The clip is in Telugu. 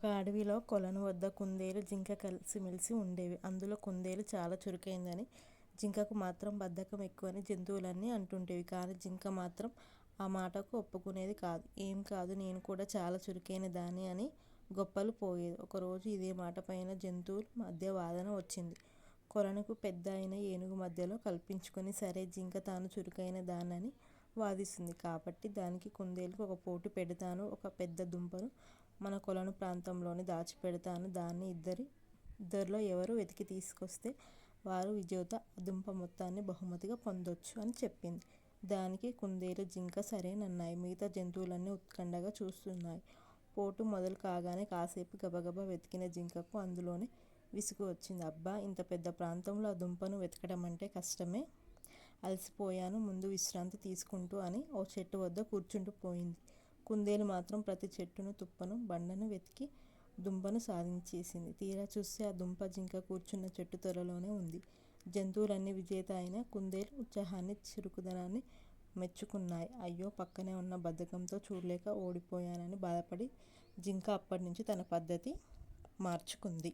ఒక అడవిలో కొలను వద్ద కుందేలు జింక కలిసిమెలిసి ఉండేవి. అందులో కుందేలు చాలా చురుకైందని, జింకకు మాత్రం బద్ధకం ఎక్కువని జంతువులన్నీ అంటుండేవి. కానీ జింక మాత్రం ఆ మాటకు ఒప్పుకునేది కాదు. ఏం కాదు నేను కూడా చాలా చురుకైన దాన్ని అని గొప్పలు పోయేది. ఒకరోజు ఇదే మాట పైన జంతువుల మధ్య వాదన వచ్చింది. కొలనుకు పెద్ద అయిన ఏనుగు మధ్యలో కల్పించుకుని సరే జింక తాను చురుకైన దానని వాదిస్తుంది. కాబట్టి దానికి కుందేలుకు ఒక పోటు పెడతాను ఒక పెద్ద దుంపను మన కొలను ప్రాంతంలోనే దాచిపెడతాను దాన్ని ఇద్దరి ఇద్దరిలో ఎవరు వెతికి తీసుకొస్తే వారు విజేత దుంప మొత్తాన్ని బహుమతిగా పొందొచ్చు అని చెప్పింది. దానికి కుందేలు, జింక సరేనన్నాయి. మిగతా జంతువులన్నీ ఉత్కండగా చూస్తున్నాయి. పోటు మొదలు కాగానే కాసేపు గబగబా వెతికిన జింకకు అందులోనే విసుగు వచ్చింది. అబ్బా ఇంత పెద్ద ప్రాంతంలో ఆ దుంపను వెతకడం అంటే కష్టమే. అలసిపోయాను ముందు విశ్రాంతి తీసుకుంటూ అని ఓ చెట్టు వద్ద కూర్చుంటూ పోయింది. కుందేలు మాత్రం ప్రతి చెట్టును, తుప్పను, బండను వెతికి దుంపను సాధించేసింది. తీరా చూస్తే ఆ దుంప జింక కూర్చున్న చెట్టు తొర్రలోనే ఉంది. జంతువులన్నీ విజేత అయిన కుందేలు ఉత్సాహాన్ని, చురుకుదనాన్ని మెచ్చుకున్నాయి. అయ్యో పక్కనే ఉన్న బద్ధకంతో చూడలేక ఓడిపోయానని బాధపడి జింక అప్పట్నుంచి తన పద్ధతి మార్చుకుంది.